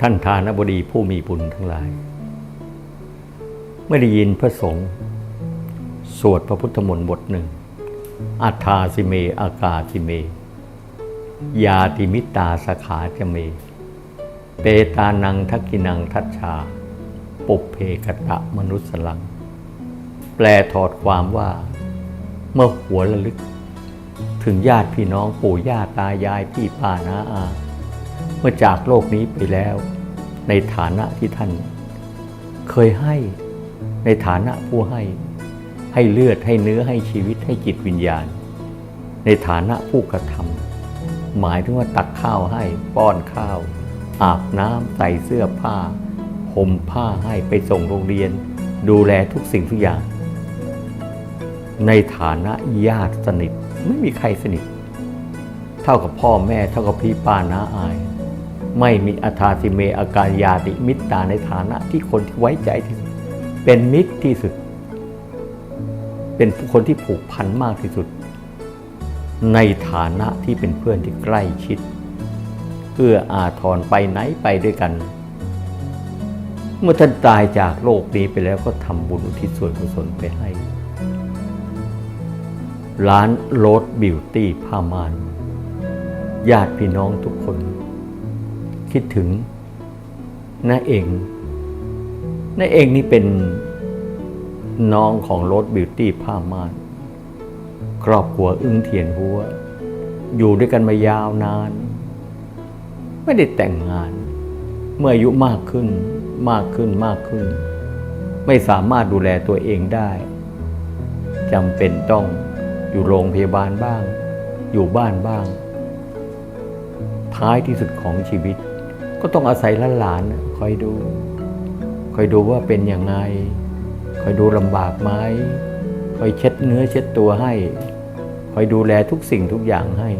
ท่านทานบดีผู้มีบุญทั้งหลายไม่ได้ยินพระสงฆ์สวดพระพุทธมนต์บทหนึ่งอัฏฐาสิเม อากาสิเม ยาติมิตาสขาจะเม เปตานังทักกินังทัชชา ปุเพกตะมนุสลัง แปลถอดความว่า เมื่อหัวระลึก ถึงญาติพี่น้องปู่ย่าตายายพี่ป้าน้าอา เมื่อจากโลกนี้ไปแล้ว ในฐานะที่ท่าน เคยให้ในฐานะผู้ให้ ให้เลือดให้เนื้อให้ชีวิตให้จิตวิญญาณ ในฐานะผู้กระทำหมายถึงว่าตักข้าวให้ป้อนข้าว อาบน้ำใส่เสื้อผ้าห่มผ้าให้ไปส่งโรงเรียน ดูแลทุกสิ่งทุกอย่าง ในฐานะญาติสนิทไม่มีใครสนิท เท่ากับพ่อแม่เท่ากับพี่ป้าน้าอาย ไม่มีอัธาสิเมอาการยาติมิตรตาในฐานะที่คนที่ไว้ใจที่เป็นมิตรที่สุด เป็นคนที่ผูกพันมากที่สุด ในฐานะที่เป็นเพื่อนที่ใกล้ชิดเพื่ออาทรไปไหนไปด้วยกัน เมื่อท่านตายจากโลกนี้ไปแล้วก็ทำบุญอุทิศส่วนกุศลไปให้ ร้านโรสบิวตี้ผ้ามานญาติพี่น้องทุกคน คิดถึงน้าเองน้าเองนี่เป็นน้องของโรสบิวตี้ผ้ามานครอบครัวอึ้งเทียนหัว อยู่ด้วยกันมายาวนาน ไม่ได้แต่งงาน เมื่ออายุมากขึ้นมากขึ้นมากขึ้น ไม่สามารถดูแลตัวเองได้จำเป็นต้องอยู่โรงพยาบาลบ้าง อยู่บ้านบ้าง ท้ายที่สุดของชีวิต ก็ต้องอาศัยหลานๆคอยดู คอยดูว่าเป็นยังไง คอยดูลำบากไหมคอยเช็ดเนื้อเช็ดตัวให้ คอยดูแลทุกสิ่งทุกอย่างให้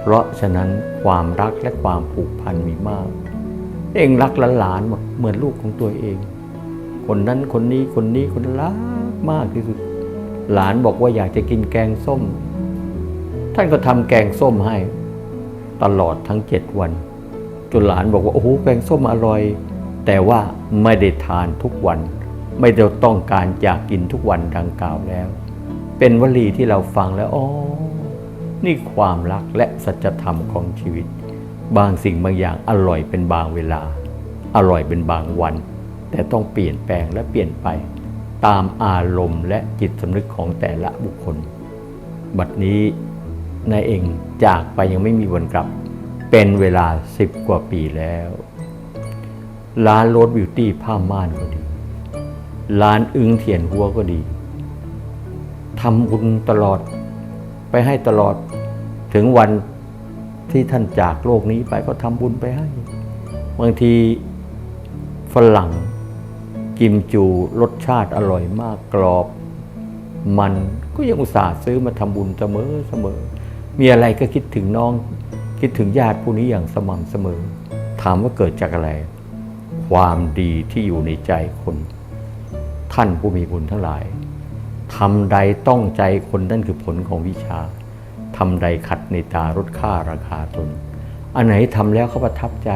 เพราะฉะนั้นความรักและความผูกพันมีมาก เองรักหลานหมดเหมือนลูกของตัวเอง คนนั้นคนนี้คนนี้คนรักมากที่สุด หลานบอกว่าอยากจะกินแกงส้ม ท่านก็ทำแกงส้มให้ ตลอดทั้งเจ็ดวัน จนหลานบอกว่าโอ้โหแกงส้มอร่อย แต่ว่าไม่ได้ทานทุกวัน ไม่ได้ต้องการอยากกินทุกวันดังกล่าวแล้ว เป็นวลีที่เราฟังแล้วอ๋อนี่ความรักและสัจธรรมของชีวิต บางสิ่งบางอย่างอร่อยเป็นบางเวลา อร่อยเป็นบางวัน แต่ต้องเปลี่ยนแปลงและเปลี่ยนไป ตามอารมณ์และจิตสำนึกของแต่ละบุคคล บัดนี้นายเองจากไปยังไม่มีวันกลับ เป็นเวลาสิบกว่าปีแล้ว ร้านโรสบิวตี้ผ้าม่านก็ดี ร้านอึ้งเทียนหัวก็ดีทำบุญตลอดไปให้ตลอดถึงวันที่ท่านจากโลกนี้ไปก็ทำบุญไปให้ บางทีฝรั่งกิมจูรสชาติอร่อยมากกรอบ มันก็ยังอุตส่าห์ซื้อมาทำบุญเสมอเสมอ มีอะไรก็คิดถึงน้อง คิดถึงญาติผู้นี้อย่างสม่ำเสมอ ถามว่าเกิดจากอะไร ความดีที่อยู่ในใจคน ท่านผู้มีบุญทั้งหลายทำใดต้องใจคนนั่นคือผลของวิชาทำใดขัดในตารดค่าราคาตน อันไหนทำแล้วเขาประทับใจ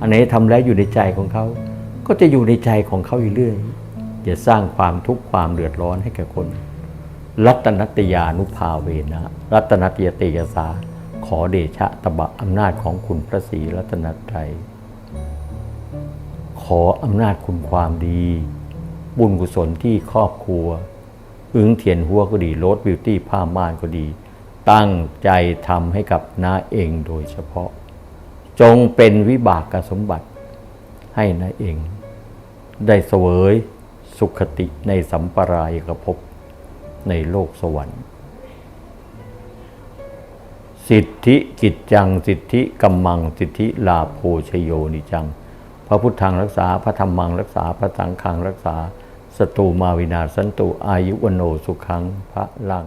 อันไหนทำแล้วอยู่ในใจของเขา ก็จะอยู่ในใจของเขาอยู่เรื่อยอย่าสร้างความทุกข์ความเดือดร้อนให้แก่คน รัตนัตยานุภาเวนะ รัตนัตยเตยสา ขอเดชะตบะอำนาจของคุณพระศรีรัตนตรัย ขออำนาจคุณความดี บุญกุศลที่ครอบครัวอึ้งเทียนหัวก็ดีโรสบิวตี้ผ้าม่านก็ดี ตั้งใจทำให้กับน้าเองโดยเฉพาะ จงเป็นวิบากกสมบัติให้น้าเอง ได้เสวยสุขติในสัมปรายกภพในโลกสวรรค์ สิทธิกิจจัง สิทธิกัมมัง สิทธิลาโภชโยนิจัง พระพุทธังรักษาพระธรรมังรักษาพระสังฆังรักษาสตูมาวินาสันตุอายุวโนสุขังพระลัง